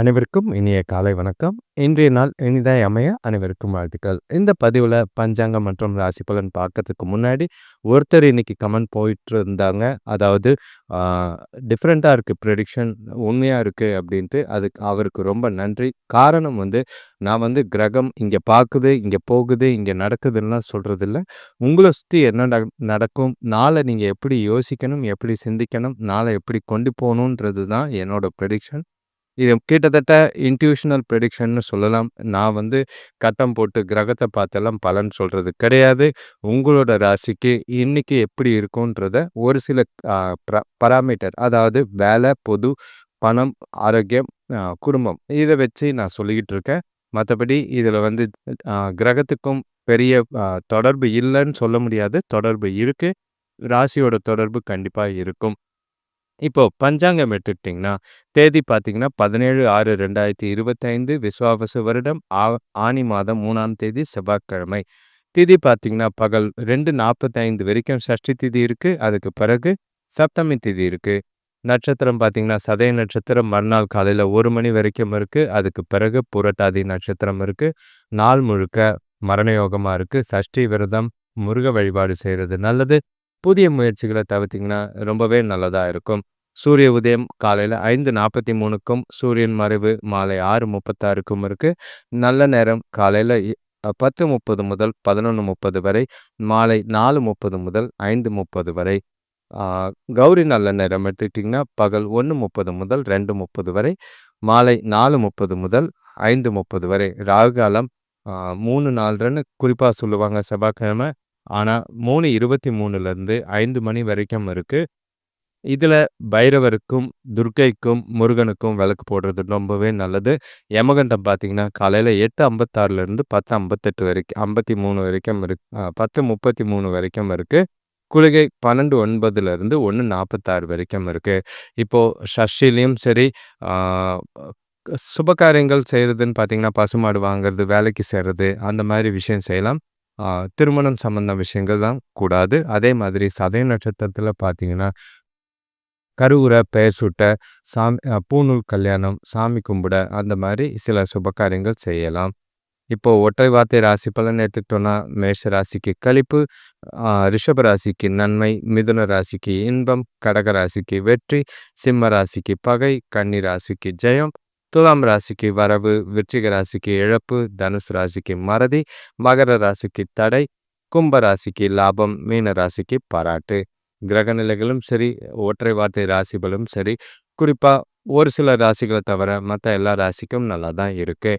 அனைவருக்கும் இனிய காலை வணக்கம். இன்றைய நாள் இனிதாய் அமைய அனைவருக்கும் வாழ்த்துக்கள். இந்த பதிவில் பஞ்சாங்கம் மற்றும் ராசி பலன் பார்க்கறதுக்கு முன்னாடி, ஒருத்தர் இன்னைக்கு கமெண்ட் போயிட்டு இருந்தாங்க. அதாவது டிஃப்ரெண்ட்டாக இருக்குது ப்ரெடிக்ஷன் உண்மையாக இருக்குது அப்படின்ட்டு. அதுக்கு அவருக்கு ரொம்ப நன்றி. காரணம் வந்து நான் வந்து கிரகம் இங்கே பார்க்குது இங்கே போகுது, இங்கே நடக்குதுன்னா சொல்கிறதில்ல உங்களை சுற்றி என்ன நடக்கும், நாளை நீங்கள் எப்படி யோசிக்கணும், எப்படி சிந்திக்கணும், நாளை எப்படி கொண்டு போகணுன்றது தான் என்னோடய ப்ரெடிக்ஷன். இது கிட்டத்தட்ட இன்ட்யூஷனல் ப்ரெடிக்ஷன்னு சொல்லலாம். நான் வந்து கட்டம் போட்டு கிரகத்தை பார்த்தெல்லாம் பலன் சொல்கிறது கிடையாது. உங்களோட ராசிக்கு இன்னைக்கு எப்படி இருக்குன்றத ஒரு சில பராமீட்டர் அதாவது வேலை, பொது, பணம், ஆரோக்கியம், குடும்பம் இதை வச்சு நான் சொல்லிக்கிட்டு இருக்கேன். மற்றபடி இதில் வந்து கிரகத்துக்கும் பெரிய தொடர்பு இல்லைன்னு சொல்ல முடியாது. தொடர்பு இருக்குது ராசியோட தொடர்பு கண்டிப்பாக இருக்கும். இப்போ பஞ்சாங்கம் எடுத்துக்கிட்டிங்கன்னா, தேதி பார்த்தீங்கன்னா 17/6/2025 விஸ்வாவசு வருடம் ஆ ஆனி மாதம் மூணாம் தேதி செவ்வாய்க்கிழமை. திதி பார்த்தீங்கன்னா, பகல் 2:45 வரைக்கும் சஷ்டி திதி இருக்கு. அதுக்கு பிறகு சப்தமி திதி இருக்கு. நட்சத்திரம் பார்த்தீங்கன்னா, சதய நட்சத்திரம் மறுநாள் காலையில் ஒரு மணி வரைக்கும் இருக்கு. அதுக்கு பிறகு புரட்டாதி நட்சத்திரம் இருக்கு. நாள் முழுக்க மரணயோகமாக இருக்கு. சஷ்டி விரதம், முருக வழிபாடு செய்கிறது நல்லது. புதிய முயற்சிகளை தவிர்த்திங்கன்னா ரொம்பவே நல்லதாக இருக்கும். சூரிய உதயம் காலையில் ஐந்து நாற்பத்தி மூணுக்கும் சூரியன் மறைவு மாலை ஆறு முப்பத்தாறுக்கும் இருக்குது நல்ல நேரம் காலையில் பத்து முப்பது முதல் பதினொன்று முப்பது வரை மாலை நாலு முப்பது முதல் ஐந்து முப்பது வரை. கௌரி நல்ல நேரம் எடுத்துக்கிட்டிங்கன்னா பகல் ஒன்று முப்பது முதல் ரெண்டு முப்பது வரை மாலை நாலு முப்பது முதல் ஐந்து முப்பது வரை. ராகு காலம் மூணு நாலுன்னு குறிப்பாக சொல்லுவாங்க செவ்வாய்க்கிழமை ஆனால் மூணு இருபத்தி மூணுலேருந்து ஐந்து மணி வரைக்கும் இருக்குது இதில் பைரவருக்கும், துர்க்கைக்கும், முருகனுக்கும் விளக்கு போடுறது ரொம்பவே நல்லது. யமகண்டம் பார்த்தீங்கன்னா, காலையில 8:56லேருந்து 10:58 வரைக்கும் 53 வரைக்கும் இருக்கு. அ 10:33 வரைக்கும் இருக்குது குளிகை 12:09லேருந்து 1:46 வரைக்கும் இருக்குது இப்போது ஷஷ்டிலையும் சரி, சுபகாரியங்கள் செய்கிறதுன்னு பார்த்தீங்கன்னா, பசுமாடு வாங்குறது, வேலைக்கு சேர்றது அந்த மாதிரி விஷயம் செய்யலாம். திருமணம் சம்மந்த விஷயங்கள் தான் கூடாது. அதே மாதிரி சதய நட்சத்திரத்தில் பார்த்தீங்கன்னா கருவுரை பெயர் சுட்ட சாமி பூநூல் கல்யாணம், சாமி கும்பிட அந்த மாதிரி சில சுபகாரியங்கள் செய்யலாம். இப்போது ஒற்றை வார்த்தை ராசி பலன் எடுத்துக்கிட்டோன்னா மேஷ ராசிக்கு கழிப்பு ரிஷப ராசிக்கு நன்மை, மிதுன ராசிக்கு இன்பம், கடக ராசிக்கு வெற்றி, சிம்ம ராசிக்கு பகை, கன்னி ராசிக்கு ஜெயம், துலாம் ராசிக்கு வரவு, விருச்சிக ராசிக்கு இழப்பு, தனுசு ராசிக்கு மறதி, மகர ராசிக்கு தடை, கும்ப ராசிக்கு லாபம், மீன ராசிக்கு பாராட்டு. கிரக நிலைகளும் சரி, ஒற்றை வார்த்தை ராசிகளும் சரி, குறிப்பா ஒரு சில ராசிகளை தவிர மற்ற எல்லா ராசிக்கும் நல்லா தான் இருக்கு.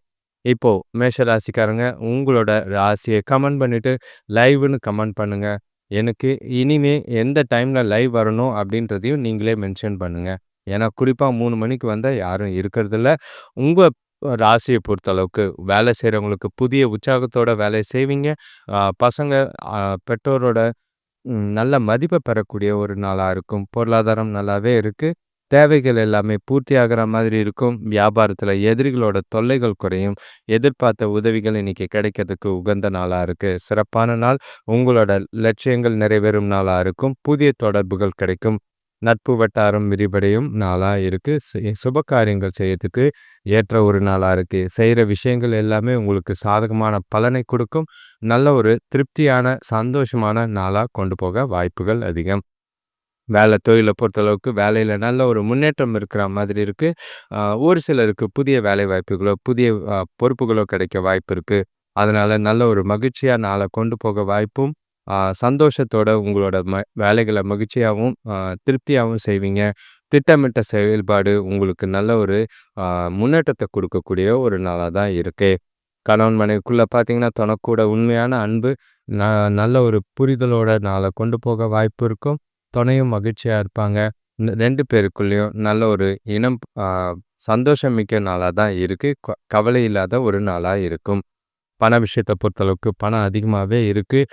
இப்போ மேஷ ராசிக்காரங்க உங்களோட ராசியை கமெண்ட் பண்ணிட்டு, லைவ்ன்னு கமெண்ட் பண்ணுங்க. எனக்கு இனிமே எந்த டைம்ல லைவ் வரணும் அப்படின்றதையும் நீங்களே மென்ஷன் பண்ணுங்க. ஏன்னா குறிப்பாக மூணு மணிக்கு வந்தால் யாரும் இருக்கிறதில்ல உங்கள் ராசியை பொறுத்தளவுக்கு வேலை செய்கிறவங்களுக்கு புதிய உற்சாகத்தோட வேலை செய்வீங்க. பசங்க, பெற்றோரோட நல்ல மதிப்பை பெறக்கூடிய ஒரு நாளாக இருக்கும். பொருளாதாரம் நல்லாவே இருக்குது தேவைகள் எல்லாமே பூர்த்தியாகிற மாதிரி இருக்கும். வியாபாரத்தில் எதிரிகளோட தொல்லைகள் குறையும். எதிர்பார்த்த உதவிகள் இன்னைக்கு கிடைக்கிறதுக்கு உகந்த நாளாக இருக்குது சிறப்பான நாள். உங்களோட லட்சியங்கள் நிறைவேறும் நாளாக இருக்கும். புதிய தொடர்புகள் கிடைக்கும். நட்பு வட்டாரம் விரிவடையும் நாளாக இருக்குது சுப சுபகாரியங்கள் செய்யறதுக்கு ஏற்ற ஒரு நாளாக இருக்குது செய்கிற விஷயங்கள் எல்லாமே உங்களுக்கு சாதகமான பலனை கொடுக்கும். நல்ல ஒரு திருப்தியான, சந்தோஷமான நாளாக கொண்டு போக வாய்ப்புகள் அதிகம். வேலை, தொழிலை பொறுத்தளவுக்கு வேலையில் நல்ல ஒரு முன்னேற்றம் இருக்கிற மாதிரி இருக்குது ஒரு சிலருக்கு புதிய வேலை வாய்ப்புகளோ, புதிய பொறுப்புகளோ கிடைக்க வாய்ப்பு இருக்குது அதனால் நல்ல ஒரு மகிழ்ச்சியாக நாளை கொண்டு போக வாய்ப்பும், சந்தோஷத்தோட உங்களோட ம வேலைகளை மகிழ்ச்சியாகவும் திருப்தியாகவும் செய்வீங்க. திட்டமிட்ட செயல்பாடு உங்களுக்கு நல்ல ஒரு முன்னேற்றத்தை கொடுக்கக்கூடிய ஒரு நாளாக தான் இருக்கு. கணவன் மனைவிக்குள்ளே பார்த்தீங்கன்னா, தனக்கூட உண்மையான அன்பு, ந நல்ல ஒரு புரிதலோட நாளை கொண்டு போக வாய்ப்பு இருக்கும். துணையும் மகிழ்ச்சியாக இருப்பாங்க. ரெண்டு பேருக்குள்ளேயும் நல்ல ஒரு இனம் சந்தோஷமிக்க சந்தோஷம் மிக்க தான் இருக்குது க கவலை இல்லாத ஒரு நாளாக இருக்கும். பண விஷயத்தை பொறுத்தளவுக்கு பணம் அதிகமாகவே இருக்குது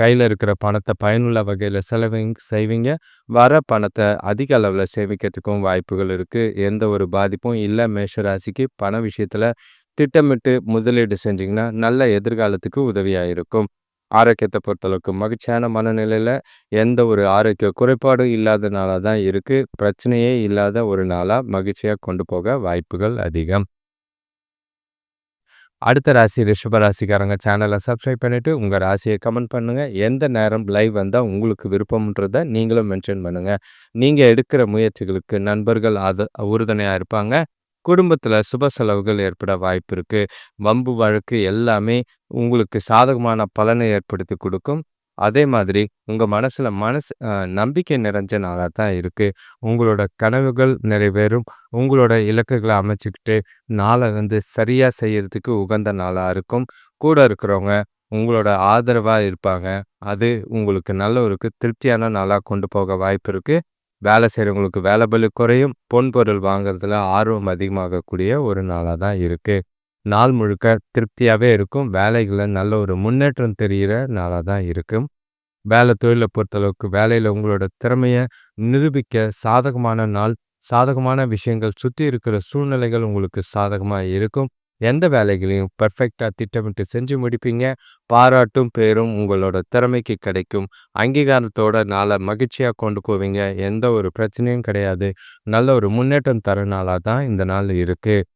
கையில் இருக்கிற பணத்தை பயனுள்ள வகையில் செலவிங் செய்வீங்க. வர பணத்தை அதிக அளவில் சேமிக்கிறதுக்கும் வாய்ப்புகள் இருக்குது எந்த ஒரு பாதிப்பும் இல்லை மேஷ ராசிக்கு. பண விஷயத்தில் திட்டமிட்டு முதலீடு செஞ்சிங்கன்னா நல்ல எதிர்காலத்துக்கு உதவியாக இருக்கும். ஆரோக்கியத்தை பொறுத்தளவுக்கு மகிழ்ச்சியான மனநிலையில் எந்த ஒரு ஆரோக்கிய குறைபாடும் இல்லாத நாளாக தான் இருக்குது பிரச்சனையே இல்லாத ஒரு நாளாக மகிழ்ச்சியாக கொண்டு போக வாய்ப்புகள் அதிகம். அடுத்த ராசி ரிஷபராசிக்காரங்க சேனலை சப்ஸ்கிரைப் பண்ணிவிட்டு உங்கள் ராசியை கமெண்ட் பண்ணுங்க. எந்த நேரம் லைவ் வந்தால் உங்களுக்கு விருப்பம்ன்றத நீங்களும் மென்ஷன் பண்ணுங்கள் நீங்கள் எடுக்கிற முயற்சிகளுக்கு நண்பர்கள் அது உறுதுணையாக இருப்பாங்க. குடும்பத்தில் சுப செலவுகள் ஏற்பட வாய்ப்பு இருக்குது வம்பு வழக்கு எல்லாமே உங்களுக்கு சாதகமான பலனை ஏற்படுத்தி கொடுக்கும். அதே மாதிரி உங்கள் மனசில் மனசு நம்பிக்கை நிறைஞ்ச நாளாக தான் இருக்குது உங்களோட கனவுகள் நிறைவேறும். உங்களோட இலக்குகளை அமைச்சிக்கிட்டு நாளை வந்து சரியாக செய்கிறதுக்கு உகந்த நாளாக இருக்கும். கூட இருக்கிறவங்க உங்களோட ஆதரவாக இருப்பாங்க. அது உங்களுக்கு நல்ல ஒரு திருப்தியான நாளாக கொண்டு போக வாய்ப்பு இருக்குது வேலை செய்கிறவங்களுக்கு வேலை பளு குறையும். பொன் பொருள் வாங்குறதுல ஆர்வம் அதிகமாகக்கூடிய ஒரு நாளாக தான் இருக்குது நாள் முழுக்க திருப்தியாகவே இருக்கும். வேலைகளை நல்ல ஒரு முன்னேற்றம் தெரியிற நாளாக தான் இருக்கும். வேலை தொழிலை பொறுத்தளவுக்கு வேலையில் உங்களோட திறமையை நிரூபிக்க சாதகமான நாள். சாதகமான விஷயங்கள் சுற்றி இருக்கிற சூழ்நிலைகள் உங்களுக்கு சாதகமாக இருக்கும். எந்த வேலைகளையும் பர்ஃபெக்டாக திட்டமிட்டு செஞ்சு முடிப்பீங்க. பாராட்டும் பேரும் உங்களோட திறமைக்கு கிடைக்கும். அங்கீகாரத்தோட நாளை மகிழ்ச்சியாக கொண்டு போவீங்க. எந்த ஒரு பிரச்சனையும் கிடையாது. நல்ல ஒரு முன்னேற்றம் தர நாளாக தான் இந்த நாள் இருக்குது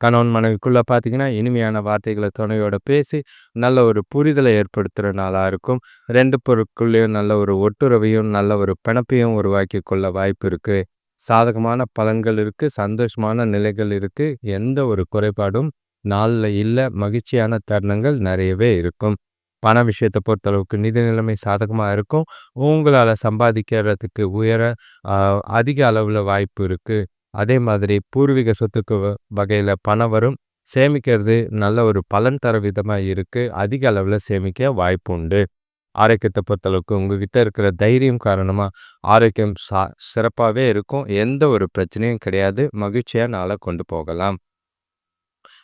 கணவன் மனைவிக்குள்ள பார்த்தீங்கன்னா, இனிமையான வார்த்தைகளை துணையோட பேசி நல்ல ஒரு புரிதலை ஏற்படுத்துகிற நாளாக இருக்கும். ரெண்டு பொருட்கள்லேயும் நல்ல ஒரு ஒட்டுறவையும், நல்ல ஒரு பிணப்பையும் உருவாக்கி கொள்ள வாய்ப்பு இருக்குது சாதகமான பலன்கள் இருக்குது சந்தோஷமான நிலைகள் இருக்குது எந்த ஒரு குறைபாடும் நாளில் இல்லை மகிழ்ச்சியான தருணங்கள் நிறையவே இருக்கும். பண விஷயத்தை பொறுத்தளவுக்கு நிதி நிலைமை சாதகமாக இருக்கும். உங்களால் சம்பாதிக்கிறதுக்கு உயர அதிக அளவில் வாய்ப்பு இருக்குது அதே மாதிரி பூர்வீக சொத்துக்கு வகையில் வகையில பணம் வரும். சேமிக்கிறது நல்ல ஒரு பலன் தர விதமா இருக்கு. அதிக அளவுல சேமிக்க வாய்ப்பு உண்டு. ஆரோக்கியத்தை பொறுத்தளவுக்கு உங்ககிட்ட இருக்கிற தைரியம் காரணமா ஆரோக்கியம் சா சிறப்பாவே இருக்கும். எந்த ஒரு பிரச்சனையும் கிடையாது. மகிழ்ச்சியா நாளை கொண்டு போகலாம்.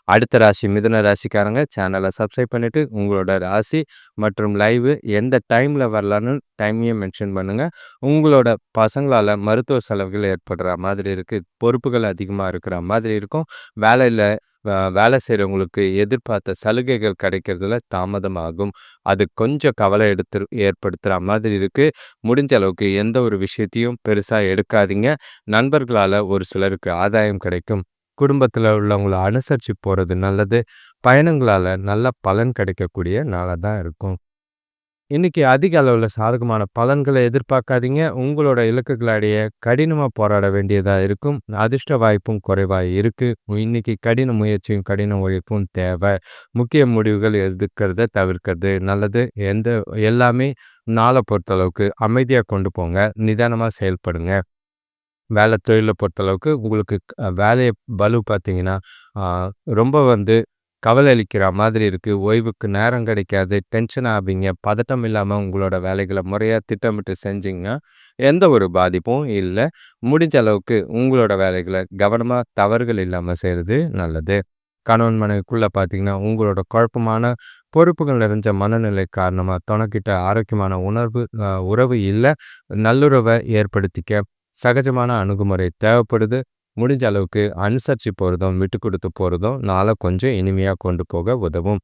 அடுத்த ராசி மிதுன ராசிக்காரங்க சேனலை சப்ஸ்கிரைப் பண்ணிவிட்டு உங்களோட ராசி மற்றும் லைவ் எந்த டைமில் வரலான்னு டைமையும் மென்ஷன் பண்ணுங்கள் உங்களோட பசங்களால் மருத்துவ செலவுகள் ஏற்படுற மாதிரி இருக்குது பொறுப்புகள் அதிகமாக இருக்கிற மாதிரி இருக்கும். வேலையில் வேலை செய்கிறவங்களுக்கு எதிர்பார்த்த சலுகைகள் கிடைக்கிறதுல தாமதமாகும். அது கொஞ்சம் கவலை எடுத்து ஏற்படுத்துகிற மாதிரி இருக்குது முடிஞ்ச அளவுக்கு எந்த ஒரு விஷயத்தையும் பெருசாக எடுக்காதீங்க. நண்பர்களால் ஒரு சிலருக்கு ஆதாயம் கிடைக்கும். குடும்பத்தில் உள்ளவங்கள அனுசரித்து போகிறது நல்லது. பயணங்களால் நல்ல பலன் கிடைக்கக்கூடிய நாளாக தான் இருக்கும். இன்றைக்கி அதிக அளவில் சாதகமான பலன்களை எதிர்பார்க்காதீங்க. உங்களோட இலக்குகளிடையே கடினமாக போராட வேண்டியதாக இருக்கும். அதிர்ஷ்ட வாய்ப்பும் குறைவாக இருக்கு. இன்றைக்கி கடின முயற்சியும், கடின உழைப்பும் தேவை. முக்கிய முடிவுகள் எடுக்கிறத தவிர்க்கிறது நல்லது. எந்த எல்லாமே நாளை பொறுத்தளவுக்கு அமைதியாக கொண்டு போங்க. நிதானமாக செயல்படுங்க. வேலை தொழிலை பொறுத்தளவுக்கு உங்களுக்கு வேலையை வேலை பளு பார்த்தீங்கன்னா, ரொம்ப வந்து கவலை அளிக்கிற மாதிரி இருக்குது ஓய்வுக்கு நேரம் கிடைக்காது. டென்ஷன் ஆவீங்க. பதட்டம் இல்லாமல் உங்களோட வேலைகளை முறையாக திட்டமிட்டு செஞ்சீங்கன்னா, எந்த ஒரு பாதிப்பும் இல்லை முடிஞ்ச அளவுக்கு உங்களோட வேலைகளை கவனமாக தவறுகள் இல்லாமல் செய்கிறது நல்லது. கணவன் மனைவிக்குள்ளே பார்த்தீங்கன்னா, உங்களோட குழப்பமான பொறுப்புகள் நிறைஞ்ச மனநிலை காரணமாக துணைக்கிட்ட ஆரோக்கியமான உணர்வு உறவு இல்லை நல்லுறவை ஏற்படுத்திக்க சகஜமான அணுகுமுறை தேவைப்படுது. முடிஞ்ச அளவுக்கு அனுசரித்து போகிறதும் விட்டு கொடுத்து போகிறதும் நாளை கொஞ்சம் இனிமையாக கொண்டு போக உதவும்.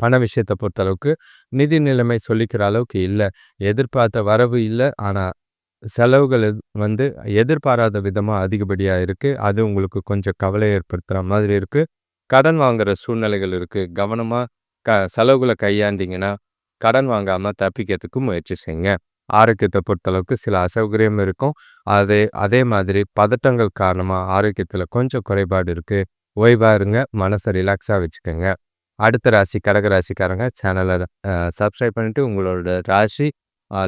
பண விஷயத்தை பொறுத்தளவுக்கு நிதி நிலைமை சொல்லிக்கிற அளவுக்கு இல்லை எதிர்பார்த்த வரவு இல்லை ஆனால் செலவுகள் வந்து எதிர்பாராத விதமாக அதிகப்படியாக இருக்குது அது உங்களுக்கு கொஞ்சம் கவலை ஏற்படுத்துகிற மாதிரி இருக்குது கடன் வாங்குகிற சூழ்நிலைகள் இருக்குது கவனமாக க செலவுகளை கையாண்டிங்கன்னா கடன் வாங்காமல் தப்பிக்கிறதுக்கு முயற்சி செய்யுங்க. ஆரோக்கியத்தை பொறுத்தளவுக்கு சில அசௌகரியம் இருக்கும். அதே அதே மாதிரி பதட்டங்கள் காரணமாக ஆரோக்கியத்தில் கொஞ்சம் குறைபாடு இருக்குது ஓய்வாக இருங்க. மனசை ரிலாக்ஸாக வச்சுக்கோங்க அடுத்த ராசி கடக ராசிக்காரங்க சேனலை சப்ஸ்கிரைப் பண்ணிவிட்டு உங்களோட ராசி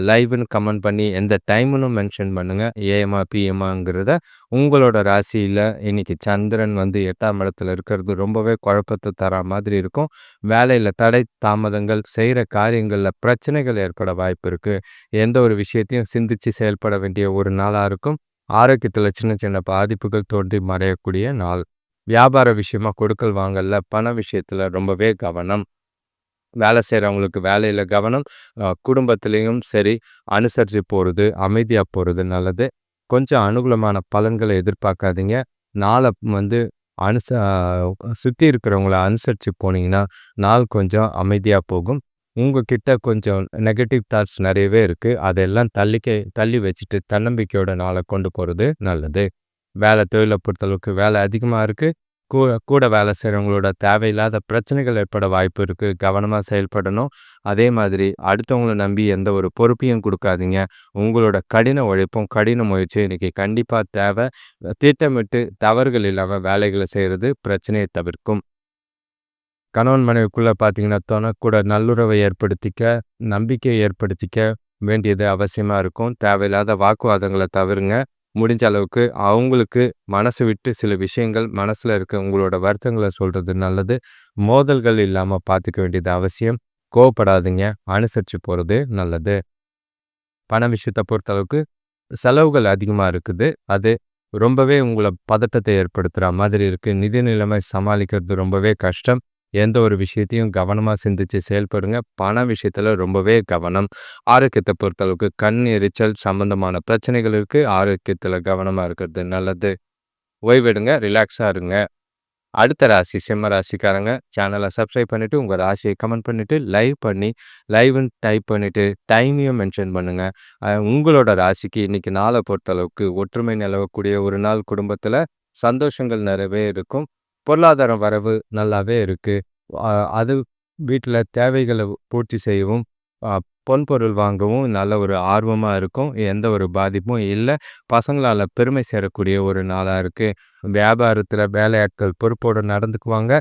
லைவ்னு கமெண்ட் பண்ணி எந்த டைம்னு மென்ஷன் பண்ணுங்கள் ஏஎம்மா, பிஎம்ஆங்கிறத உங்களோட ராசியில் இன்னைக்கு சந்திரன் வந்து எட்டாம் இடத்துல இருக்கிறது ரொம்பவே குழப்பத்தை தர மாதிரி இருக்கும். வேலையில் தடை, தாமதங்கள், செய்கிற காரியங்களில் பிரச்சனைகள் ஏற்பட வாய்ப்பு இருக்குது எந்த ஒரு விஷயத்தையும் சிந்தித்து செயல்பட வேண்டிய ஒரு நாளாக இருக்கும். ஆரோக்கியத்தில் சின்ன சின்ன பாதிப்புகள் தோன்றி மறையக்கூடிய நாள். வியாபார விஷயமா கொடுக்கல் வாங்கல்ல, பண விஷயத்தில் ரொம்பவே கவனம். வேலை செய்கிறவங்களுக்கு வேலையில் கவனம். குடும்பத்துலேயும் சரி, அனுசரித்து போகிறது அமைதியாக போகிறது நல்லது. கொஞ்சம் அனுகூலமான பலன்களை எதிர்பார்க்காதீங்க. நாளை வந்து அனுச சுற்றி இருக்கிறவங்கள அனுசரித்து போனீங்கன்னா, நாள் கொஞ்சம் அமைதியாக போகும். உங்ககிட்ட கொஞ்சம் நெகட்டிவ் தாட்ஸ் நிறையவே இருக்குது அதெல்லாம் தள்ளிக்க தள்ளி வச்சுட்டு தன்னம்பிக்கையோட நாளை கொண்டு போகிறது நல்லது வேலை தொழிலை பொறுத்தளவுக்கு வேலை அதிகமாக இருக்குது கூட கூட வேலை செய்கிறவங்களோட தேவையில்லாத பிரச்சனைகள் ஏற்பட வாய்ப்பு இருக்குது கவனமாக செயல்படணும். அதே மாதிரி அடுத்தவங்கள நம்பி எந்த ஒரு பொறுப்பையும் கொடுக்காதீங்க. உங்களோட கடின உழைப்பும் கடின முயற்சியும் இன்றைக்கி கண்டிப்பாக தேவை. திட்டமிட்டு தவறுகள் இல்லாமல் வேலைகளை செய்கிறது பிரச்சனையை தவிர்க்கும். கணவன் மனைவிக்குள்ளே பார்த்தீங்கன்னா தனக்கூட நல்லுறவை ஏற்படுத்திக்க நம்பிக்கையை ஏற்படுத்திக்க வேண்டியது அவசியமாக இருக்கும். தேவையில்லாத வாக்குவாதங்களை தவிருங்க. முடிஞ்ச அளவுக்கு அவங்களுக்கு மனசு விட்டு சில விஷயங்கள் மனசில் இருக்க உங்களோட வருத்தங்களை சொல்கிறது நல்லது. மோதல்கள் இல்லாமல் பார்த்துக்க வேண்டியது அவசியம். கோவப்படாதீங்க. அனுசரித்து போகிறது நல்லது. பண விஷயத்தை பொறுத்தளவுக்கு செலவுகள் அதிகமாக இருக்குது. அது ரொம்பவே உங்களை பதட்டத்தை ஏற்படுத்துகிற மாதிரி இருக்குது நிதி நிலைமை சமாளிக்கிறது ரொம்பவே கஷ்டம். எந்த ஒரு விஷயத்தையும் கவனமாக சிந்திச்சு செயல்படுங்க. பண விஷயத்தில் ரொம்பவே கவனம். ஆரோக்கியத்தை பொறுத்தளவுக்கு கண் எரிச்சல் சம்பந்தமான பிரச்சனைகள் இருக்குது ஆரோக்கியத்தில் கவனமாக இருக்கிறது நல்லது. ஓய்வெடுங்க ரிலாக்ஸாக இருங்க. அடுத்த ராசி சிம்ம ராசிக்காரங்க சேனலை சப்ஸ்கிரைப் பண்ணிவிட்டு உங்கள் ராசியை கமெண்ட் பண்ணிவிட்டு லைவ் பண்ணி லைவ்னு டைப் பண்ணிவிட்டு டைமையும் மென்ஷன் பண்ணுங்கள் உங்களோட ராசிக்கு இன்றைக்கி நாளை பொறுத்தளவுக்கு ஒற்றுமை நிலவக்கூடிய ஒரு நாள் குடும்பத்தில் சந்தோஷங்கள் நிறையவே இருக்கும். பொருளாதார வரவு நல்லாவே இருக்குது அது வீட்டில் தேவைகளை பூர்த்தி செய்யவும் பொன்பொருள் வாங்கவும் நல்ல ஒரு ஆர்வமாக இருக்கும். எந்த ஒரு பாதிப்பும் இல்லை. பசங்களால் பெருமை சேரக்கூடிய ஒரு நாளாக இருக்குது வியாபாரத்தில் வேலையாட்கள் பொறுப்போடு நடந்துக்குவாங்க.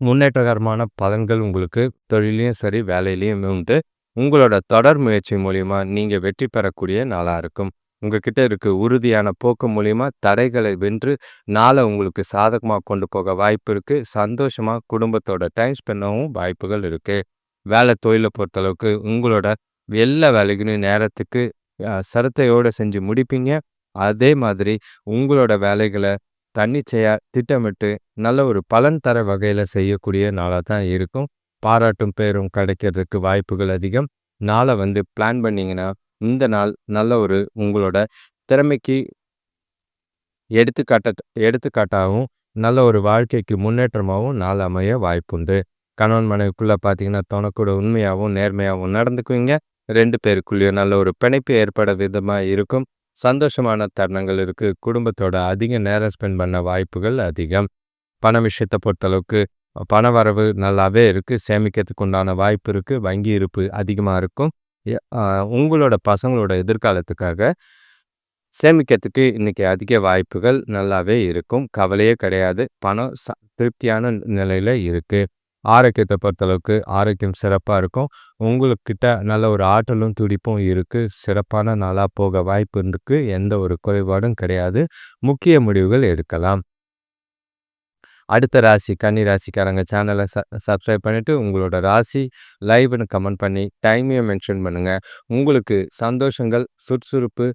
முன்னேற்றகரமான பலன்கள் உங்களுக்கு தொழிலையும் சரி வேலையிலையும் உண்டு. உங்களோட தொடர் முயற்சி மூலிமா நீங்கள் வெற்றி பெறக்கூடிய நாளாக இருக்கும். உங்ககிட்ட இருக்க உறுதியான போக்கு மூலிமா தடைகளை வென்று நாளை உங்களுக்கு சாதகமாக கொண்டு போக வாய்ப்பு இருக்குது சந்தோஷமாக குடும்பத்தோட டைம் ஸ்பெண்டவும் வாய்ப்புகள் இருக்குது வேலை தொழிலை பொறுத்தளவுக்கு உங்களோட எல்லா வேலைகளையும் நேரத்துக்கு சிரத்தையோடு செஞ்சு முடிப்பீங்க. அதே மாதிரி உங்களோட வேலைகளை தன்னிச்சையாக திட்டமிட்டு நல்ல ஒரு பலன் தர வகையில் செய்யக்கூடிய நாளாக தான் இருக்கும். பாராட்டும் பேரும் கிடைக்கிறதுக்கு வாய்ப்புகள் அதிகம். நாளை வந்து பிளான் பண்ணிங்கன்னா இந்த நாள் நல்ல ஒரு உங்களோட திறமைக்கு எடுத்துக்காட்ட எடுத்துக்காட்டாகவும் நல்ல ஒரு வாழ்க்கைக்கு முன்னேற்றமாகவும் நாள் அமைய வாய்ப்புண்டு. கணவன் மனைவிக்குள்ளே பார்த்தீங்கன்னா தனக்கூட உண்மையாகவும் நேர்மையாகவும் நடந்துக்குவீங்க. ரெண்டு பேருக்குள்ளேயும் நல்ல ஒரு பிணைப்பு ஏற்பட விதமாக இருக்கும். சந்தோஷமான தருணங்கள் இருக்குது குடும்பத்தோட அதிக நேரம் ஸ்பெண்ட் பண்ண வாய்ப்புகள் அதிகம். பண விஷயத்தை பொறுத்தளவுக்கு பண வரவு நல்லாவே இருக்குது சேமிக்கிறதுக்கு உண்டான வாய்ப்பு இருக்குது வங்கி இருப்பு அதிகமாக இருக்கும். உங்களோட பசங்களோட எதிர்காலத்துக்காக சேமிக்கிறதுக்கு இன்றைக்கி அதிக வாய்ப்புகள் நல்லாவே இருக்கும். கவலையே கிடையாது. பணம் ச திருப்தியான நிலையில் இருக்குது ஆரோக்கியத்தை பொறுத்தளவுக்கு ஆரோக்கியம் சிறப்பாக இருக்கும். உங்களுக்கிட்ட நல்ல ஒரு ஆற்றலும் துடிப்பும் இருக்குது சிறப்பான நாளாக போக வாய்ப்பு இருக்குது எந்த ஒரு குறைபாடும் கிடையாது. முக்கிய முடிவுகள் எடுக்கலாம். அடுத்த ராசி கன்னி ராசிக்காரங்க சேனலை ச சப்ஸ்கிரைப் பண்ணிவிட்டு உங்களோட ராசி லைவ்னு கமெண்ட் பண்ணி டைமையும் மென்ஷன் பண்ணுங்கள் உங்களுக்கு சந்தோஷங்கள் சுறுசுறுப்பு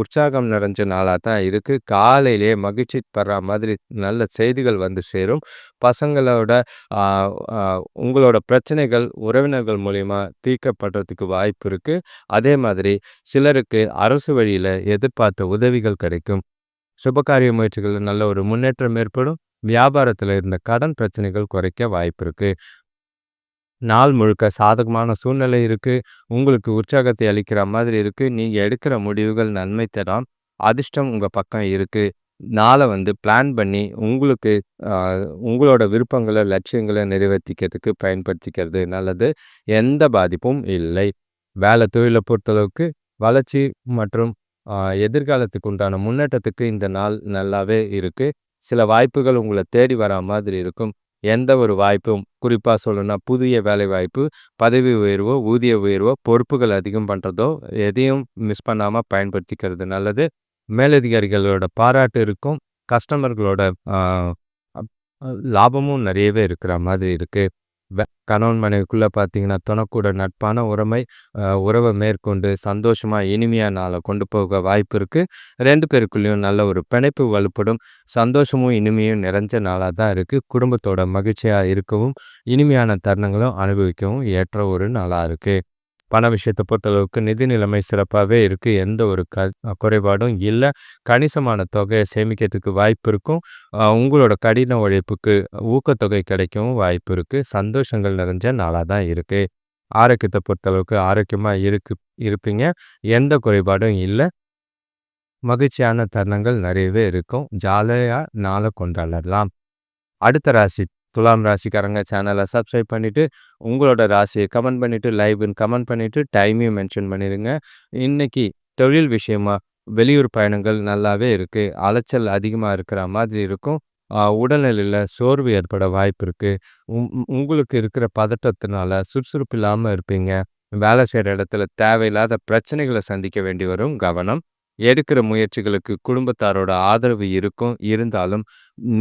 உற்சாகம் நிறைஞ்ச நாளாக தான் இருக்குது காலையிலே மகிழ்ச்சி படுற மாதிரி நல்ல செய்திகள் வந்து சேரும். பசங்களோட உங்களோட பிரச்சனைகள் உறவினர்கள் மூலிமா தீர்க்கப்படுறதுக்கு வாய்ப்பு இருக்குது அதே மாதிரி சிலருக்கு அரசு வழியில் எதிர்பார்த்த உதவிகள் கிடைக்கும். சுபகாரிய முயற்சிகளில் நல்ல ஒரு முன்னேற்றம் ஏற்படும். வியாபாரத்தில் இருந்த கடன் பிரச்சனைகள் குறைக்க வாய்ப்பு இருக்குது நாள் முழுக்க சாதகமான சூழ்நிலை இருக்கு. உங்களுக்கு உற்சாகத்தை அளிக்கிற மாதிரி இருக்கு. நீங்கள் எடுக்கிற முடிவுகள் நன்மை தரும். அதிர்ஷ்டம் உங்கள் பக்கம் இருக்கு. நாளை வந்து பிளான் பண்ணி உங்களுக்கு உங்களோட விருப்பங்களை லட்சியங்களை நிறைவேற்றிக்கிறதுக்கு பயன்படுத்திக்கிறது நல்லது. எந்த பாதிப்பும் இல்லை. வேலை தொழிலை பொறுத்தளவுக்கு வளர்ச்சி மற்றும் எதிர்காலத்துக்கு உண்டான முன்னேற்றத்துக்கு இந்த நாள் நல்லாவே இருக்குது சில வாய்ப்புகள் உங்களை தேடி வரா மாதிரி இருக்கும். எந்த ஒரு வாய்ப்பும் குறிப்பாக சொல்லணும்னா புதிய வேலை வாய்ப்பு பதவி உயர்வோ ஊதிய உயர்வோ பொறுப்புகள் அதிகம் பண்ணுறதோ எதையும் மிஸ் பண்ணாமல் பயன்படுத்திக்கிறது நல்லது. மேலதிகாரிகளோட பாராட்டு இருக்கும். கஸ்டமர்களோட லாபமும் நிறையவே இருக்கிற மாதிரி இருக்குது கணவன் மனைவிக்குள்ளே பார்த்தீங்கன்னா தனக்கூட நட்பான உறமை உறவை மேற்கொண்டு சந்தோஷமாக இனிமையாக நாளை கொண்டு போக வாய்ப்பு இருக்குது ரெண்டு பேருக்குள்ளேயும் நல்ல ஒரு பிணைப்பு வலுப்படும். சந்தோஷமும் இனிமையும் நிறைஞ்ச நாளாக தான் இருக்குது குடும்பத்தோட மகிழ்ச்சியாக இருக்கவும் இனிமையான தருணங்களும் அனுபவிக்கவும் ஏற்ற ஒரு நாளாக இருக்குது பண விஷயத்தை பொறுத்தளவுக்கு நிதி நிலைமை சிறப்பாகவே இருக்குது எந்த ஒரு க குறைபாடும் இல்லை. கணிசமான தொகையை சேமிக்கிறதுக்கு வாய்ப்பு இருக்கும். உங்களோட கடின உழைப்புக்கு ஊக்கத்தொகை கிடைக்கவும் வாய்ப்பு இருக்குது சந்தோஷங்கள் நிறைஞ்ச நாளாக தான் இருக்குது ஆரோக்கியத்தை பொறுத்தளவுக்கு ஆரோக்கியமாக இருக்கு இருப்பீங்க. எந்த குறைபாடும் இல்லை. மகிழ்ச்சியான தருணங்கள் நிறையவே இருக்கும். ஜாலியாக நாளை கொண்டாடலாம். அடுத்த ராசி துலாம் ராசிக்காரங்க சேனலை சப்ஸ்கிரைப் பண்ணிவிட்டு உங்களோட ராசியை கமெண்ட் பண்ணிவிட்டு லைவ்னு கமெண்ட் பண்ணிவிட்டு டைமையும் மென்ஷன் பண்ணிடுங்க இன்றைக்கி தொழில் விஷயமா வெளியூர் பயணங்கள் நல்லாவே இருக்குது அலைச்சல் அதிகமாக இருக்கிற மாதிரி இருக்கும். உடல்நிலையில் சோர்வு ஏற்பட வாய்ப்பு இருக்குது உங்களுக்கு இருக்கிற பதட்டத்தினால சுறுசுறுப்பு இல்லாமல் இருப்பீங்க. வேலை செய்கிற இடத்துல தேவையில்லாத பிரச்சனைகளை சந்திக்க வேண்டி வரும். கவனம். எடுக்கிற முயற்சிகளுக்கு குடும்பத்தாரோட ஆதரவு இருக்கும். இருந்தாலும்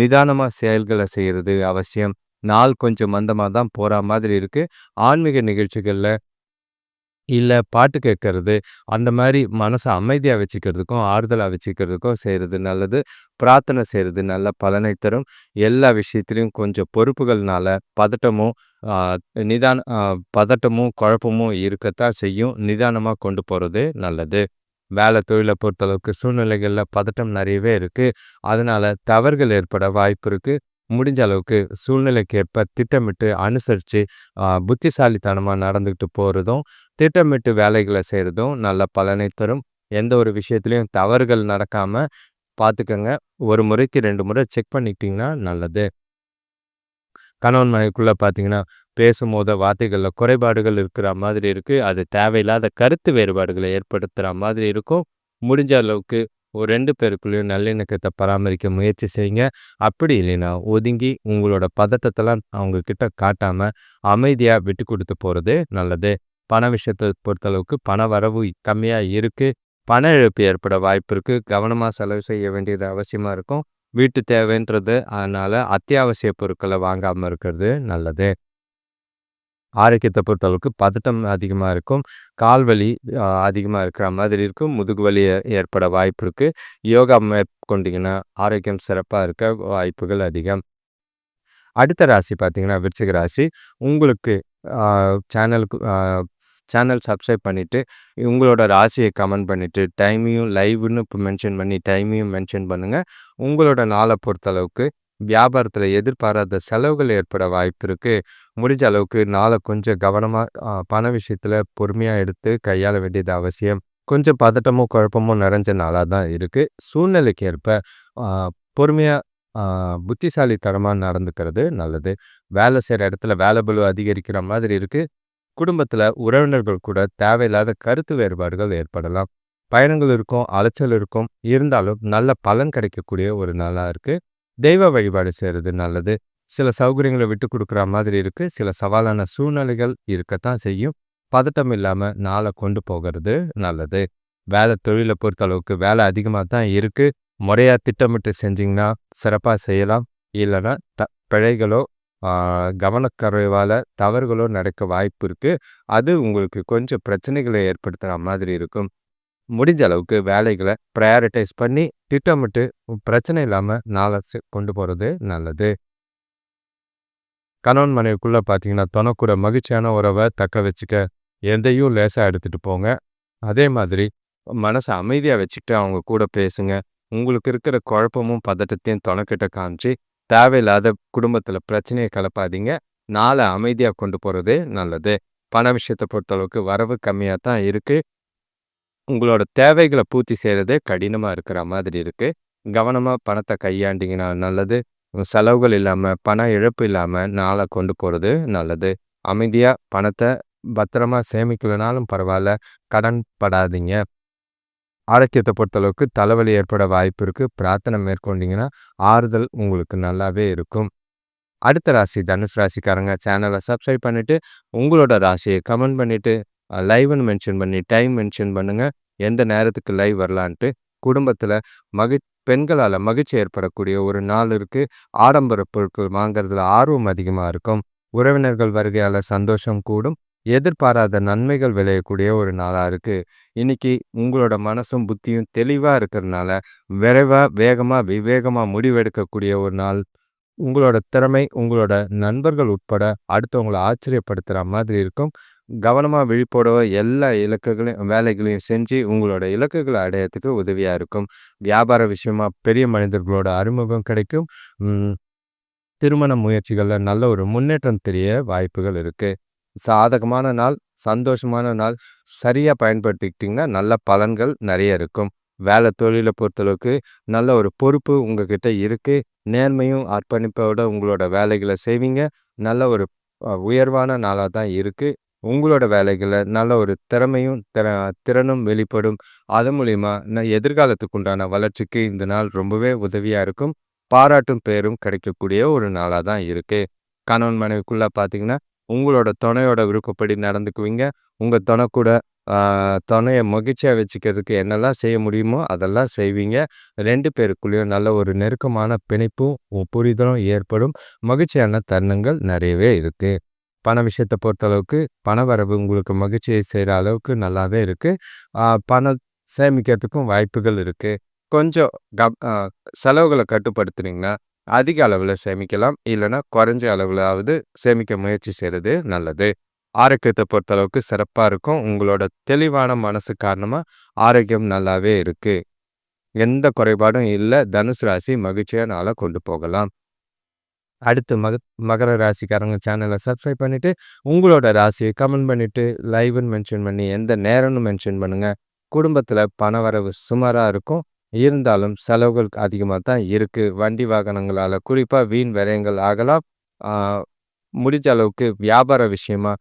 நிதானமாக செயல்களை செய்கிறது அவசியம். நாள் கொஞ்சம் மந்தமாக தான் போகிற மாதிரி இருக்குது ஆன்மீக நிகழ்ச்சிகளில் இல்லை பாட்டு கேட்கறது அந்த மாதிரி மனசை அமைதியாக வச்சுக்கிறதுக்கும் ஆறுதலாக வச்சுக்கிறதுக்கும் செய்கிறது நல்லது. பிரார்த்தனை செய்கிறது நல்ல பலனை தரும். எல்லா விஷயத்துலையும் கொஞ்சம் பொறுப்புகள்னால பதட்டமும் நிதான பதட்டமும் குழப்பமும் இருக்கத்தான் செய்யும். நிதானமாக கொண்டு போகிறது நல்லது. வேலை தொழிலை பொறுத்தளவுக்கு சூழ்நிலைகளில் பதட்டம் நிறையவே இருக்குது அதனால் தவறுகள் ஏற்பட வாய்ப்பு இருக்குது முடிஞ்ச அளவுக்கு சூழ்நிலைக்கேற்ப திட்டமிட்டு அனுசரித்து புத்திசாலித்தனமாக நடந்துக்கிட்டு போகிறதும் திட்டமிட்டு வேலைகளை செய்கிறதும் நல்ல பலனை தரும். எந்த ஒரு விஷயத்துலையும் தவறுகள் நடக்காமல் பார்த்துக்கோங்க ஒரு முறைக்கு ரெண்டு முறை செக் பண்ணிக்கிட்டிங்கன்னா நல்லது. கணவன் மகைக்குள்ளே பார்த்தீங்கன்னா பேசும்போது வார்த்தைகளில் குறைபாடுகள் இருக்கிற மாதிரி இருக்குது அது தேவையில்லாத கருத்து வேறுபாடுகளை ஏற்படுத்துகிற மாதிரி இருக்கும். முடிஞ்ச அளவுக்கு ஒரு ரெண்டு பேருக்குள்ளேயும் நல்லிணக்கத்தை பராமரிக்க முயற்சி செய்யுங்க. அப்படி இல்லைன்னா ஒதுங்கி உங்களோட பதட்டத்தெல்லாம் அவங்கக்கிட்ட காட்டாமல் அமைதியாக விட்டு கொடுத்து போகிறது நல்லது. பண விஷயத்தை பொறுத்தளவுக்கு பண வரவு கம்மியாக இருக்குது பண இழப்பு ஏற்பட வாய்ப்பு இருக்குது கவனமாக செலவு செய்ய வேண்டியது அவசியமாக இருக்கும். வீட்டு தேவைன்றது அதனால் அத்தியாவசிய பொருட்களை வாங்காமல் இருக்கிறது நல்லது. ஆரோக்கியத்தை பொறுத்தளவுக்கு பதட்டம் அதிகமாக இருக்கும். கால் வலி அதிகமாக இருக்கிற மாதிரி இருக்கும். முதுகு வலி ஏற்பட வாய்ப்பு இருக்குது யோகா மேற்கொண்டிங்கன்னா ஆரோக்கியம் சிறப்பாக இருக்க வாய்ப்புகள் அதிகம். அடுத்த ராசி பார்த்தீங்கன்னா விருச்சிக ராசி. உங்களுக்கு சேனலுக்கு சேனல் சப்ஸ்கிரைப் பண்ணிவிட்டு உங்களோட ராசியை கமெண்ட் பண்ணிவிட்டு டைமையும் லைவ்னு இப்போ மென்ஷன் பண்ணி டைமையும் மென்ஷன் பண்ணுங்கள் உங்களோட நாளை பொறுத்தளவுக்கு வியாபாரத்தில் எதிர்பாராத செலவுகள் ஏற்பட வாய்ப்பு இருக்குது முடிஞ்ச அளவுக்கு நாளை கொஞ்சம் கவனமாக பண விஷயத்தில் பொறுமையாக எடுத்து கையாள வேண்டியது அவசியம். கொஞ்சம் பதட்டமும் குழப்பமும் நிறைஞ்ச நாளாக தான் இருக்குது சூழ்நிலைக்கு ஏற்ப பொறுமையாக புத்திசாலித்தனமாக நடந்துக்கிறது நல்லது. வேலை செய்கிற இடத்துல வேலை பலு அதிகரிக்கிற மாதிரி இருக்குது குடும்பத்தில் உறவினர்கள் கூட தேவையில்லாத கருத்து வேறுபாடுகள் ஏற்படலாம். பயணங்கள் இருக்கும் அலைச்சல் இருக்கும். இருந்தாலும் நல்ல பலன் கிடைக்கக்கூடிய ஒரு நாளாக இருக்குது தெய்வ வழிபாடு செய்கிறது நல்லது. சில சௌகரியங்களை விட்டு கொடுக்குற மாதிரி இருக்குது சில சவாலான சூழ்நிலைகள் இருக்கத்தான் செய்யும். பதட்டம் இல்லாமல் நாளை கொண்டு போகிறது நல்லது. வேலை தொழிலை பொறுத்தளவுக்கு வேலை அதிகமாக தான் இருக்குது முறையாக திட்டமிட்டு செஞ்சிங்கன்னா சிறப்பாக செய்யலாம். இல்லைன்னா த பிழைகளோ கவனக்குறைவால் தவறுகளோ நடக்க வாய்ப்பு இருக்குது அது உங்களுக்கு கொஞ்சம் பிரச்சனைகளை ஏற்படுத்துகிற மாதிரி இருக்கும். முடிஞ்ச அளவுக்கு வேலைகளை ப்ரையாரிட்டைஸ் பண்ணி திட்டமிட்டு பிரச்சனை இல்லாமல் நாளை கொண்டு போகிறது நல்லது. கணவன் மனைவிக்குள்ளே பார்த்தீங்கன்னா தொணக்கூட மகிழ்ச்சியான உறவை தக்க வச்சுக்க எதையும் லேசாக எடுத்துகிட்டு போங்க. அதே மாதிரி மனசை அமைதியாக வச்சுக்கிட்டு அவங்க கூட பேசுங்க. உங்களுக்கு இருக்கிற குழப்பமும் பதட்டத்தையும் தொணக்கிட்ட காமிச்சு தேவையில்லாத குடும்பத்தில் பிரச்சனையை கலப்பாதீங்க. நாளை அமைதியாக கொண்டு போகிறது நல்லது. பண விஷயத்தை பொறுத்தளவுக்கு வரவு கம்மியாக தான் இருக்குது உங்களோட தேவைகளை பூர்த்தி செய்கிறது கடினமாக இருக்கிற மாதிரி இருக்குது கவனமாக பணத்தை கையாண்டிங்கன்னா நல்லது. செலவுகள் இல்லாமல் பண இழப்பு இல்லாமல் நாளை கொண்டு போகிறது நல்லது. அமைதியாக பணத்தை பத்திரமா சேமிக்கலனாலும் பரவாயில்ல. கடன் படாதீங்க. ஆரோக்கியத்தை பொறுத்தளவுக்கு தலைவலி ஏற்பட வாய்ப்பு இருக்குது பிரார்த்தனை மேற்கொண்டிங்கன்னா ஆறுதல் உங்களுக்கு நல்லாவே இருக்கும். அடுத்த ராசி தனுஷ் ராசிக்காரங்க சேனலை சப்ஸ்கிரைப் பண்ணிவிட்டு உங்களோட ராசியை கமெண்ட் பண்ணிவிட்டு லைவ்னு மென்ஷன் பண்ணி டைம் மென்ஷன் பண்ணுங்கள் எந்த நேரத்துக்கு லைவ் வரலான்ட்டு குடும்பத்தில் மகி பெண்களால் மகிழ்ச்சி ஏற்படக்கூடிய ஒரு நாள் இருக்குது ஆடம்பர பொருட்கள் வாங்கிறதுல ஆர்வம் அதிகமாக இருக்கும். உறவினர்கள் வருகையால் சந்தோஷம் கூடும். எதிர்பாராத நன்மைகள் விளையக்கூடிய ஒரு நாளாக இருக்குது இன்றைக்கி உங்களோட மனசும் புத்தியும் தெளிவாக இருக்கிறதுனால விரைவாக வேகமாக விவேகமாக முடிவெடுக்கக்கூடிய ஒரு நாள் உங்களோட திறமை உங்களோட நண்பர்கள் உட்பட அடுத்தவங்களை ஆச்சரியப்படுத்துகிற மாதிரி இருக்கும் கவனமாக விழிப்போடவோ எல்லா இலக்குகளையும் வேலைகளையும் செஞ்சு உங்களோட இலக்குகளை அடையறதுக்கு உதவியாக இருக்கும். வியாபார விஷயமா பெரிய மனிதர்களோட அறிமுகம் கிடைக்கும். திருமண முயற்சிகளில் நல்ல ஒரு முன்னேற்றம் தெரிய வாய்ப்புகள் இருக்குது சாதகமான நாள், சந்தோஷமான நாள். சரியாக பயன்படுத்திக்கிட்டிங்கன்னா நல்ல பலன்கள் நிறைய இருக்கும். வேலை தொழிலை பொறுத்தளவுக்கு நல்ல ஒரு பொறுப்பு உங்ககிட்ட இருக்குது நேர்மையும், அர்ப்பணிப்போட உங்களோட வேலைகளை செய்வீங்க. நல்ல ஒரு உயர்வான நாளாக தான் இருக்குது உங்களோட வேலைகளை நல்ல ஒரு திறமையும், திற திறனும் வெளிப்படும். அது மூலிமா நான் எதிர்காலத்துக்கு உண்டான வளர்ச்சிக்கு இந்த நாள் ரொம்பவே உதவியாக இருக்கும். பாராட்டும், பெயரும் கிடைக்கக்கூடிய ஒரு நாளாக தான் இருக்குது கணவன் மனைவிக்குள்ளே பார்த்தீங்கன்னா, உங்களோட துணையோட விருப்பப்படி நடந்துக்குவீங்க. உங்கள் துணை கூட துணையை மகிழ்ச்சியாக வச்சுக்கிறதுக்கு என்னெல்லாம் செய்ய முடியுமோ, அதெல்லாம் செய்வீங்க. ரெண்டு பேருக்குள்ளேயும் நல்ல ஒரு நெருக்கமான பிணைப்பும், புரிதலும் ஏற்படும். மகிழ்ச்சியான தருணங்கள் நிறையவே இருக்குது பண விஷயத்தை பொறுத்தளவுக்கு, பண வரவு உங்களுக்கு மகிழ்ச்சியை செய்கிற அளவுக்கு நல்லாவே இருக்குது பணம் சேமிக்கிறதுக்கும் வாய்ப்புகள் இருக்குது கொஞ்சம் கப் செலவுகளை கட்டுப்படுத்துனீங்கன்னா, அதிக அளவில் சேமிக்கலாம். இல்லைன்னா குறைஞ்ச அளவுலாவது சேமிக்க முயற்சி செய்கிறது நல்லது. ஆரோக்கியத்தை பொறுத்தளவுக்கு சிறப்பாக இருக்கும். உங்களோட தெளிவான மனசு காரணமா ஆரோக்கியம் நல்லாவே இருக்கு. எந்த குறைபாடும் இல்லை தனுசு ராசி மகிழ்ச்சியாக நாள கொண்டு போகலாம். அடுத்து மக மகர ராசிக்காரங்க சேனலை சப்ஸ்கிரைப் பண்ணிட்டு, உங்களோட ராசியை கமெண்ட் பண்ணிட்டு, லைவ்னு மென்ஷன் பண்ணி, எந்த நேரம்னு மென்ஷன் பண்ணுங்க. குடும்பத்தில் பணவரவு சுமாராக இருக்கும். இருந்தாலும் செலவுகள் அதிகமாக தான் இருக்குது வண்டி வாகனங்களால் குறிப்பாக வீண் விரயங்கள் ஆகலாம். முடிஞ்ச அளவுக்கு வியாபார விஷயமா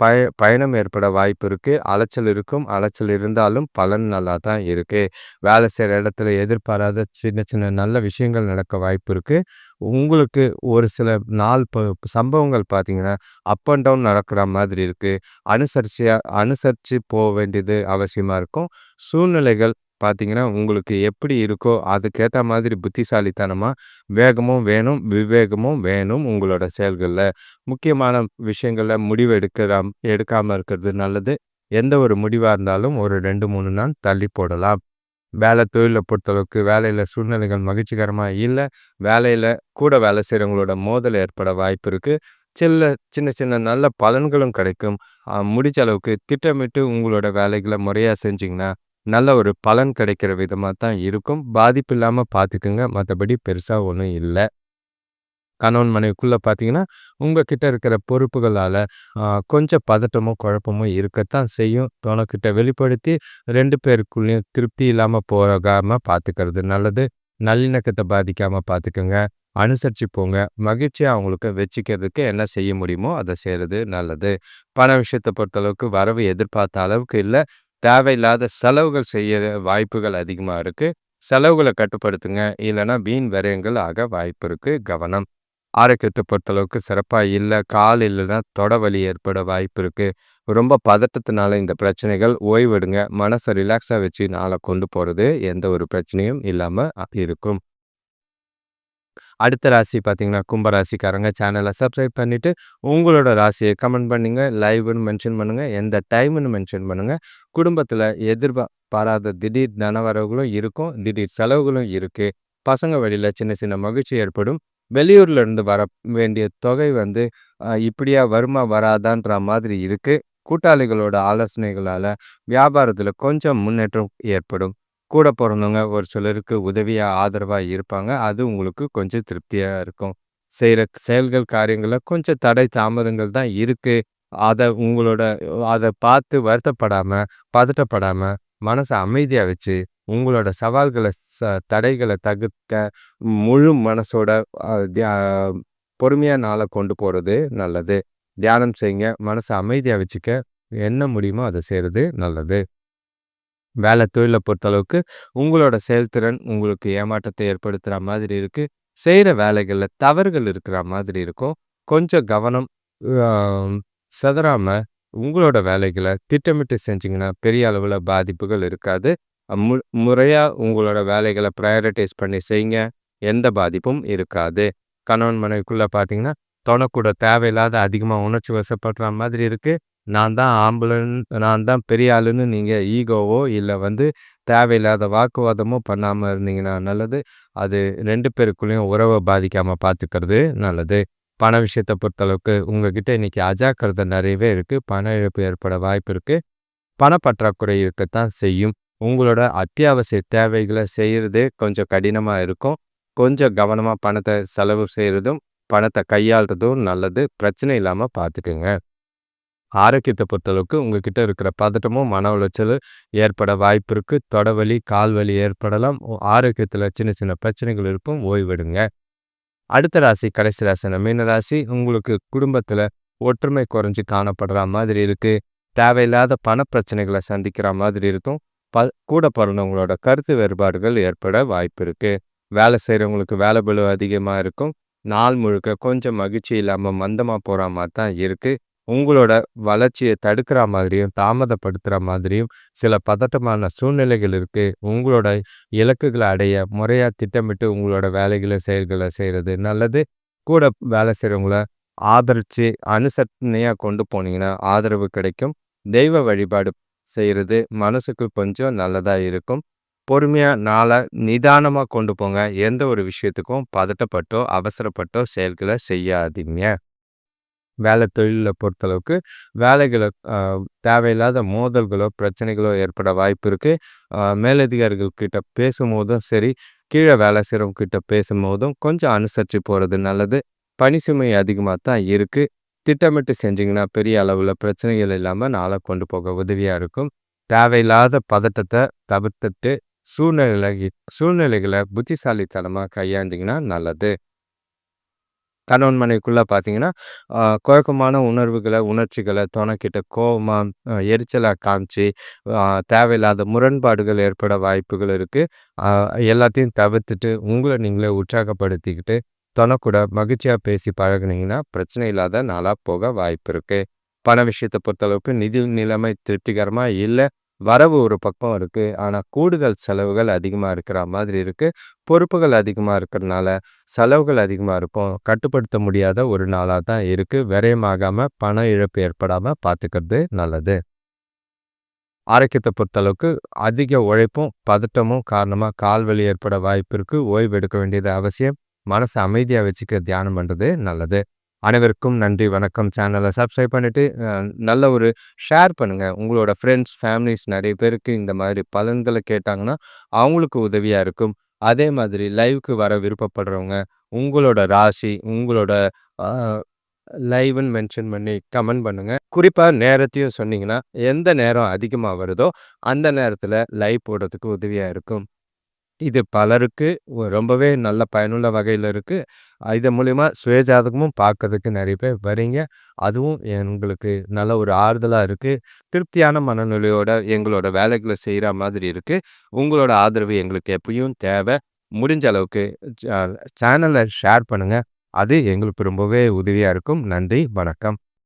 பய பயணம் ஏற்பட வாய்ப்பு இருக்குது அலைச்சல் இருக்கும். அலைச்சல் இருந்தாலும் பலன் நல்லா தான் இருக்குது வேலை செய்கிற இடத்துல எதிர்பாராத சின்ன சின்ன நல்ல விஷயங்கள் நடக்க வாய்ப்பு இருக்குது உங்களுக்கு ஒரு சில நாள் ப சம்பவங்கள் பார்த்தீங்கன்னா, அப் அண்ட் டவுன் நடக்கிற மாதிரி இருக்குது அனுசரிச்சியாக அனுசரித்து போக வேண்டியது அவசியமாக இருக்கும். சூழ்நிலைகள் பார்த்தீங்கன்னா, உங்களுக்கு எப்படி இருக்கோ, அதுக்கேற்ற மாதிரி புத்திசாலித்தனமாக வேகமும் வேணும், விவேகமும் வேணும் உங்களோட செயல்களில் முக்கியமான விஷயங்களில் முடிவு எடுக்கலாம் எடுக்காமல் இருக்கிறது நல்லது. எந்த ஒரு முடிவாக இருந்தாலும் ஒரு 2, 3 நாள் தள்ளி போடலாம். வேலை தொழிலை பொறுத்தளவுக்கு வேலையில் சூழ்நிலைகள் மகிழ்ச்சிகரமாக இல்லை வேலையில் கூட வேலை செய்கிறவங்களோட மோதல் ஏற்பட வாய்ப்பு இருக்குது சில்ல சின்ன சின்ன நல்ல பலன்களும் கிடைக்கும். முடிஞ்ச அளவுக்கு திட்டமிட்டு உங்களோட வேலைகளை முறையாக செஞ்சிங்கன்னா நல்ல ஒரு பலன் கிடைக்கிற விதமாக தான் இருக்கும். பாதிப்பு இல்லாமல் பார்த்துக்குங்க மற்றபடி பெருசாக ஒன்றும் இல்லை கணவன் மனைவிக்குள்ளே பார்த்தீங்கன்னா, உங்ககிட்ட இருக்கிற பொறுப்புகளால் கொஞ்சம் பதட்டமும், குழப்பமும் இருக்கத்தான் செய்யும். தோணக்கிட்ட வெளிப்படுத்தி ரெண்டு பேருக்குள்ளேயும் திருப்தி இல்லாமல் போகாமல் பார்த்துக்கிறது நல்லது. நல்லிணக்கத்தை பாதிக்காமல் பார்த்துக்குங்க அனுசரிச்சு போங்க. மகிழ்ச்சியாக அவங்களுக்கு வச்சுக்கிறதுக்கு என்ன செய்ய முடியுமோ, அதை செய்கிறது நல்லது. பண விஷயத்தை பொறுத்தளவுக்கு வரவு எதிர்பார்த்த அளவுக்கு இல்லை தேவையில்லாத செலவுகள் செய்ய வாய்ப்புகள் அதிகமாக இருக்குது செலவுகளை கட்டுப்படுத்துங்க. இல்லைன்னா வீண் விரயங்கள் ஆக வாய்ப்பு இருக்குது கவனம். ஆரோக்கியத்தை பொறுத்தளவுக்கு சிறப்பாக இல்லை கால் இல்லைன்னா தொட வலி ஏற்பட வாய்ப்பு இருக்குது ரொம்ப பதட்டத்தினால இந்த பிரச்சனைகள். ஓய்வெடுங்க. மனசை ரிலாக்ஸாக வச்சு நாளை கொண்டு போகிறது எந்த ஒரு பிரச்சனையும் இல்லாமல் இருக்கும். அடுத்த ராசி பார்த்தீங்கன்னா, கும்பராசிக்காரங்க சேனலை சப்ஸ்கிரைப் பண்ணிவிட்டு உங்களோட ராசியை கமெண்ட் பண்ணுங்கள் லைவ்னு மென்ஷன் பண்ணுங்கள் எந்த டைம்னு மென்ஷன் பண்ணுங்கள் குடும்பத்தில் எதிர்பாராத திடீர் தனவரவுகளும் இருக்கும். திடீர் செலவுகளும் இருக்குது பசங்க வழியில் சின்ன சின்ன மகிழ்ச்சி ஏற்படும். வெளியூரில் இருந்து வர வேண்டிய தொகை வந்து இப்படியா வருமா? வராதான்ற மாதிரி இருக்குது கூட்டாளிகளோட ஆலோசனைகளால் வியாபாரத்தில் கொஞ்சம் முன்னேற்றம் ஏற்படும். கூட பிறந்தவங்க ஒரு சிலருக்கு உதவியாக ஆதரவாக இருப்பாங்க. அது உங்களுக்கு கொஞ்சம் திருப்தியாக இருக்கும். செய்கிற செயல்கள், காரியங்களில் கொஞ்சம் தடை, தாமதங்கள் தான் இருக்குது அதை உங்களோட அதை பார்த்து வருத்தப்படாமல் பதட்டப்படாமல் மனசை அமைதியாக வச்சு, உங்களோட சவால்களை ச தடைகளை தகுத்த முழு மனசோட பொறுமையாக நாளை கொண்டு போகிறது நல்லது. தியானம் செய்யுங்க. மனசை அமைதியாக வச்சுக்க. என்ன முடியுமோ அதை செய்கிறது நல்லது. வேலை தொழிலை பொறுத்தளவுக்கு, உங்களோட செயல்திறன் உங்களுக்கு ஏமாற்றத்தை ஏற்படுத்துகிற மாதிரி இருக்குது செய்கிற வேலைகளில் தவறுகள் இருக்கிற மாதிரி இருக்கும். கொஞ்சம் கவனம் அ சிதறாம உங்களோட வேலைகளை திட்டமிட்டு செஞ்சிங்கன்னா பெரிய அளவில் பாதிப்புகள் இருக்காது. மு முறையாக உங்களோட வேலைகளை ப்ரையாரிட்டைஸ் பண்ணி செய்யுங்க. எந்த பாதிப்பும் இருக்காது. கணவன் மனைவிக்குள்ளே பார்த்தீங்கன்னா, தொண தேவையில்லாத அதிகமாக உணர்ச்சி வசப்படுற மாதிரி இருக்குது நான் தான் ஆம்பளைன்னு நான் தான் பெரிய ஆளுன்னு நீங்கள் ஈகோவோ, இல்லை வந்து தேவையில்லாத வாக்குவாதமோ பண்ணாமல் இருந்தீங்கன்னா நல்லது. அது ரெண்டு பேருக்குள்ளேயும் உறவை பாதிக்காமல் பார்த்துக்கிறது நல்லது. பண விஷயத்தை பொறுத்தளவுக்கு உங்ககிட்ட இன்னைக்கு அஜாக்கிரதை நிறையவே இருக்குது பண இழப்பு ஏற்பட வாய்ப்பு இருக்குது பணப்பற்றாக்குறை இருக்கத்தான் செய்யும். உங்களோட அத்தியாவசிய தேவைகளை செய்கிறது கொஞ்சம் கடினமாக இருக்கும். கொஞ்சம் கவனமாக பணத்தை செலவு செய்கிறதும் பணத்தை கையாளுறதும் நல்லது. பிரச்சனை இல்லாமல் பார்த்துக்குங்க. ஆரோக்கியத்தை பொறுத்தளவுக்கு உங்ககிட்ட இருக்கிற பதட்டமும், மன உளைச்சலும் ஏற்பட வாய்ப்பு இருக்குது தொடவலி, கால் வலி ஏற்படலாம். ஆரோக்கியத்துல சின்ன சின்ன பிரச்சனைகள் இருக்கும். ஓய்வெடுங்க. அடுத்த ராசி கடைசி ராசின மீன ராசி. உங்களுக்கு குடும்பத்துல ஒற்றுமை குறைஞ்சு காணப்படுற மாதிரி இருக்கு. தேவையில்லாத பணப்பிரச்சனைகளை சந்திக்கிற மாதிரி இருக்கும். ப கூட பிறந்தவங்களோட கருத்து வேறுபாடுகள் ஏற்பட வாய்ப்பு இருக்குது வேலை செய்றவங்களுக்கு வேலை பளு அதிகமா இருக்கும். நாள் முழுக்க கொஞ்சம் மகிழ்ச்சி இல்லாம மந்தமா போகிற மாதிரி தான் இருக்கு. உங்களோட வளர்ச்சியை தடுக்கிற மாதிரியும், தாமதப்படுத்துகிற மாதிரியும் சில பதட்டமான சூழ்நிலைகள் இருக்குது உங்களோட இலக்குகளை அடைய முறையாக திட்டமிட்டு உங்களோட வேலைகளை, செயல்களை செய்கிறது நல்லது. கூட வேலை செய்கிறவங்கள ஆதரித்து அனுசரணையாக கொண்டு போனீங்கன்னா ஆதரவு கிடைக்கும். தெய்வ வழிபாடு செய்கிறது மனசுக்கு கொஞ்சம் நல்லதாக இருக்கும். பொறுமையாக நாளை நிதானமாக கொண்டு போங்க. எந்த ஒரு விஷயத்துக்கும் பதட்டப்பட்டோ, அவசரப்பட்டோ செயல்களை செய்யாதீங்க. வேலை தொழிலில் பொறுத்தளவுக்கு வேலைகளை தேவையில்லாத மோதல்களோ, பிரச்சனைகளோ ஏற்பட வாய்ப்பு இருக்குது அ மேலதிகாரிகள் கிட்ட பேசும்போதும் சரி, கீழே வேலை செய்றவங்க கிட்ட பேசும்போதும் கொஞ்சம் அனுசரித்து போகிறது நல்லது. பணி சுமை அதிகமாக தான் இருக்குது திட்டமிட்டு செஞ்சிங்கன்னா பெரிய அளவில் பிரச்சனைகள் இல்லாமல் நாளை கொண்டு போக உதவியாக இருக்கும். தேவையில்லாத பதட்டத்தை தவிர்த்துட்டு சூழ்நிலை சூழ்நிலைகளை புத்திசாலித்தனமாக கையாண்டிங்கன்னா நல்லது. கணவன் மனைவிக்குள்ள பார்த்தீங்கன்னா, குழக்கமான குழப்பமான உணர்ச்சிகளை துணைக்கிட்ட கோவமா, எரிச்சலாக காமிச்சு, தேவையில்லாத முரண்பாடுகள் ஏற்பட வாய்ப்புகள் இருக்கு. எல்லாத்தையும் தவிர்த்துட்டு உங்களை நீங்களே உற்சாகப்படுத்திக்கிட்டு, துணை கூட மகிழ்ச்சியா பேசி பழகுனீங்கன்னா, பிரச்சனை இல்லாத நாளா போக வாய்ப்பு இருக்கு. பண விஷயத்தை பொறுத்தளவுக்கு நிதி நிலைமை திருப்திகரமா இல்லை வரவு ஒரு பக்கம் இருக்குது ஆனால் கூடுதல் செலவுகள் அதிகமாக இருக்கிற மாதிரி இருக்கு. பொறுப்புகள் அதிகமாக இருக்கிறனால செலவுகள் அதிகமாக இருக்கும். கட்டுப்படுத்த முடியாத ஒரு நாளாக தான் இருக்குது விரயமாகாமல் பண இழப்பு ஏற்படாமல் பார்த்துக்கிறது நல்லது. ஆரோக்கியத்தை பொறுத்தளவுக்கு அதிக உழைப்பும், பதட்டமும் காரணமாக கால் வலி ஏற்பட வாய்ப்பு இருக்குது ஓய்வு எடுக்க வேண்டியது அவசியம். மனசை அமைதியாக வச்சுக்க தியானம் பண்ணுறது நல்லது. அனைவருக்கும் நன்றி, வணக்கம். சேனலை சப்ஸ்கிரைப் பண்ணிவிட்டு நல்ல ஒரு ஷேர் பண்ணுங்கள் உங்களோட ஃப்ரெண்ட்ஸ், ஃபேமிலிஸ் நிறைய பேருக்கு இந்த மாதிரி பலன்களை கேட்டாங்கன்னா, அவங்களுக்கு உதவியாக இருக்கும். அதே மாதிரி லைவுக்கு வர விருப்பப்படுறவங்க, உங்களோட ராசி, உங்களோட லைவ்னு லைவ்ன்னு மென்ஷன் பண்ணி கமெண்ட் பண்ணுங்கள் குறிப்பாக நேரத்தையும் சொன்னீங்கன்னா, எந்த நேரம் அதிகமாக வருதோ, அந்த நேரத்தில் லைவ் போடுறதுக்கு உதவியாக இருக்கும். இது பலருக்கு ரொம்பவே நல்ல பயனுள்ள வகையில் இருக்குது இது மூலிமா சுயஜாதகமும் பார்க்கறதுக்கு நிறைய பேர் வரீங்க. அதுவும் எங்களுக்கு நல்ல ஒரு ஆறுதலாக இருக்குது திருப்தியான மனநிலையோட எங்களோட வேலைகளை செய்கிற மாதிரி இருக்குது உங்களோட ஆதரவு எங்களுக்கு எப்பயும் தேவை. முடிஞ்ச அளவுக்கு சேனலை ஷேர் பண்ணுங்கள் அது எங்களுக்கு ரொம்பவே உதவியாக இருக்கும். நன்றி, வணக்கம்.